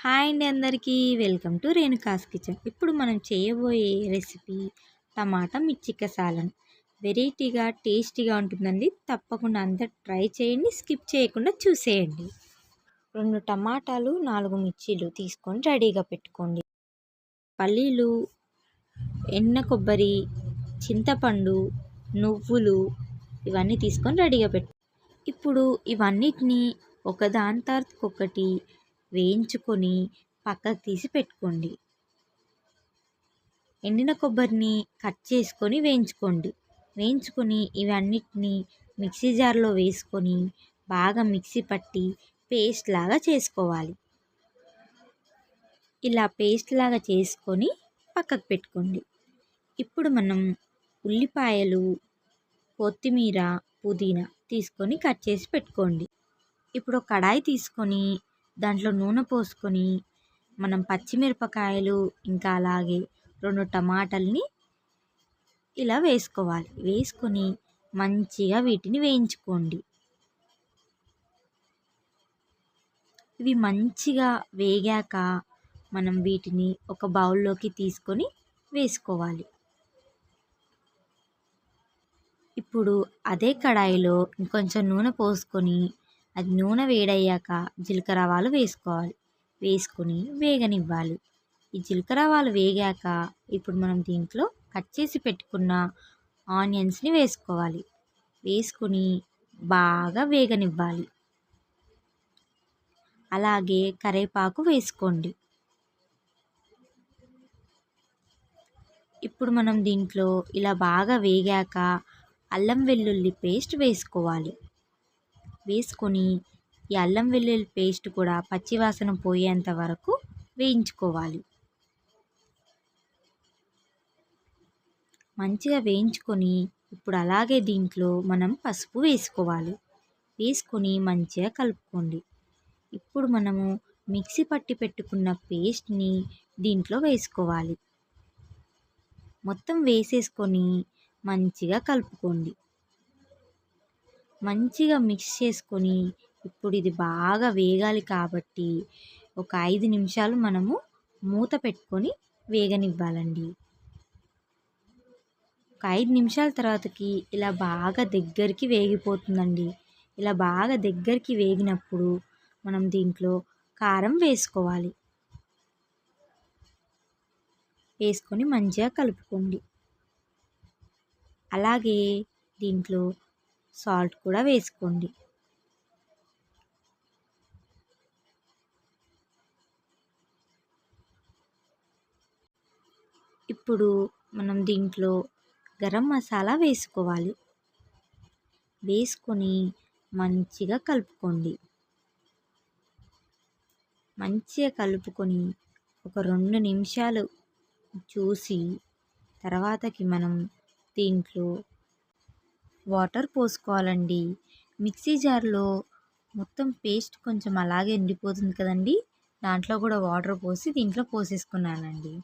Hi అండి అందరికీ. Welcome to Renuka's kitchen. ఇప్పుడు మనం చేయబోయే రెసిపీ టమాటా మిర్చిక సాలన్. వెరైటీగా టేస్టీగా ఉంటుందండి. తప్పకుండా అందరు ట్రై చేయండి. స్కిప్ చేయకుండా చూసేయండి. రెండు టమాటాలు నాలుగు మిర్చీలు తీసుకొని రెడీగా పెట్టుకోండి. పల్లీలు ఎన్న కొబ్బరి చింతపండు నువ్వులు ఇవన్నీ తీసుకొని రెడీగా పెట్టు. ఇప్పుడు ఇవన్నిటిని ఒకదాని తర్వాత ఒకటి వేయించుకొని పక్కకు తీసి పెట్టుకోండి. ఎండిన కొబ్బరిని కట్ చేసుకొని వేయించుకోండి. వేయించుకొని ఇవన్నిటిని మిక్సీ జార్లో వేసుకొని బాగా మిక్సీ పట్టి పేస్ట్ లాగా చేసుకోవాలి. ఇలా పేస్ట్ లాగా చేసుకొని పక్కకు పెట్టుకోండి. ఇప్పుడు మనం ఉల్లిపాయలు కొత్తిమీర పుదీనా తీసుకొని కట్ చేసి పెట్టుకోండి. ఇప్పుడు కడాయి తీసుకొని దాంట్లో నూనె పోసుకొని మనం పచ్చిమిరపకాయలు ఇంకా అలాగే రెండు టమాటాలని ఇలా వేసుకోవాలి. వేసుకొని మంచిగా వీటిని వేయించుకోండి. ఇవి మంచిగా వేగాక మనం వీటిని ఒక బౌల్లోకి తీసుకొని వేసుకోవాలి. ఇప్పుడు అదే కడాయిలో ఇంకొంచెం నూనె పోసుకొని అది నూనె వేడయ్యాక జీలకర్ర ఆవాలు వేసుకోవాలి. వేసుకుని వేగనివ్వాలి. ఈ జీలకర్ర ఆవాలు వేగాక ఇప్పుడు మనం దీంట్లో కట్ చేసి పెట్టుకున్న ఆనియన్స్ని వేసుకోవాలి. వేసుకుని బాగా వేగనివ్వాలి. అలాగే కరేపాకు వేసుకోండి. ఇప్పుడు మనం దీంట్లో ఇలా బాగా వేగాక అల్లం వెల్లుల్లి పేస్ట్ వేసుకోవాలి. వేసుకొని ఈ అల్లం వెల్లుల్లి పేస్ట్ కూడా పచ్చివాసన పోయేంత వరకు వేయించుకోవాలి. మంచిగా వేయించుకొని ఇప్పుడు అలాగే దీంట్లో మనం పసుపు వేసుకోవాలి. వేసుకొని మంచిగా కలుపుకోండి. ఇప్పుడు మనము మిక్సీ పట్టి పెట్టుకున్న పేస్ట్ని దీంట్లో వేసుకోవాలి. మొత్తం వేసేసుకొని మంచిగా కలుపుకోండి. మంచిగా మిక్స్ చేసుకొని ఇప్పుడు ఇది బాగా వేగాలి కాబట్టి ఒక ఐదు నిమిషాలు మనము మూత పెట్టుకొని వేగనివ్వాలండి. ఒక ఐదు నిమిషాల తర్వాతకి ఇలా బాగా దగ్గరికి వేగిపోతుందండి. ఇలా బాగా దగ్గరికి వేగినప్పుడు మనం దీంట్లో కారం వేసుకోవాలి. వేసుకొని మంచిగా కలుపుకోండి. అలాగే దీంట్లో సాల్ట్ కూడా వేసుకోండి. ఇప్పుడు మనం దీంట్లో గరం మసాలా వేసుకోవాలి. వేసుకొని మంచిగా కలుపుకోండి. మంచిగా కలుపుకొని ఒక రెండు నిమిషాలు చూసి తర్వాతకి మనం దీంట్లో వాటర్ పోసుకోవాలండి. మిక్సీ జార్లో మొత్తం పేస్ట్ కొంచెం అలాగే ఎండిపోతుంది కదండి. దాంట్లో కూడా వాటర్ పోసి దీంట్లో పోసేసుకున్నానండి.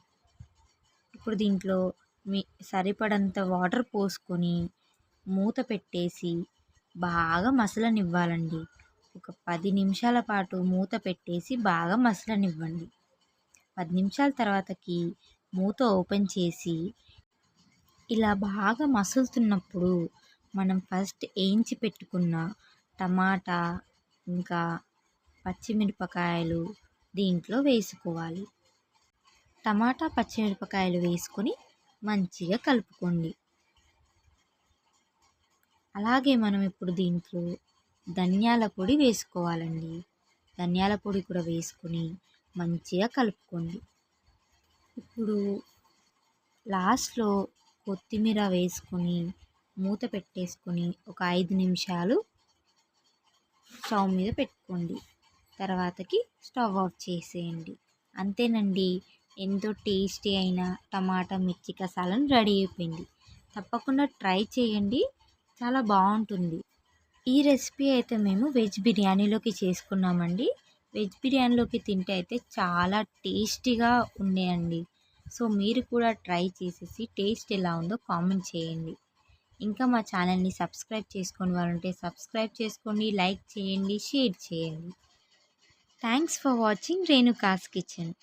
ఇప్పుడు దీంట్లో మీ సరిపడంత వాటర్ పోసుకొని మూత పెట్టేసి బాగా మసలనివ్వాలండి. ఒక పది నిమిషాల పాటు మూత పెట్టేసి బాగా మసలనివ్వండి. పది నిమిషాల తర్వాతకి మూత ఓపెన్ చేసి ఇలా బాగా మసులుతున్నప్పుడు మనం ఫస్ట్ వేయించి పెట్టుకున్న టమాటా ఇంకా పచ్చిమిరపకాయలు దీంట్లో వేసుకోవాలి. టమాటా పచ్చిమిరపకాయలు వేసుకొని మంచిగా కలుపుకోండి. అలాగే మనం ఇప్పుడు దీంట్లో ధనియాల పొడి వేసుకోవాలండి. ధనియాల పొడి కూడా వేసుకొని మంచిగా కలుపుకోండి. ఇప్పుడు లాస్ట్లో కొత్తిమీర వేసుకొని మూత పెట్టేసుకొని ఒక ఐదు నిమిషాలు స్టవ్ మీద పెట్టుకోండి. తర్వాతకి స్టవ్ ఆఫ్ చేసేయండి. అంతేనండి. ఎంతో టేస్టీ అయిన టమాటా మిర్చి కసాలను రెడీ అయిపోయింది. తప్పకుండా ట్రై చేయండి. చాలా బాగుంటుంది. ఈ రెసిపీ అయితే మేము వెజ్ బిర్యానీలోకి చేసుకున్నామండి. వెజ్ బిర్యానీలోకి తింటే అయితే చాలా టేస్టీగా ఉన్నాయండి సో మీరు కూడా ట్రై చేసేసి టేస్ట్ ఎలా ఉందో కామెంట్ చేయండి. ఇంకా మా ఛానల్ని సబ్స్క్రైబ్ చేసుకొని వాళ్ళంటే సబ్స్క్రైబ్ చేసుకోండి లైక్ చేయండి షేర్ చేయండి. Thanks for watching Renuka's kitchen.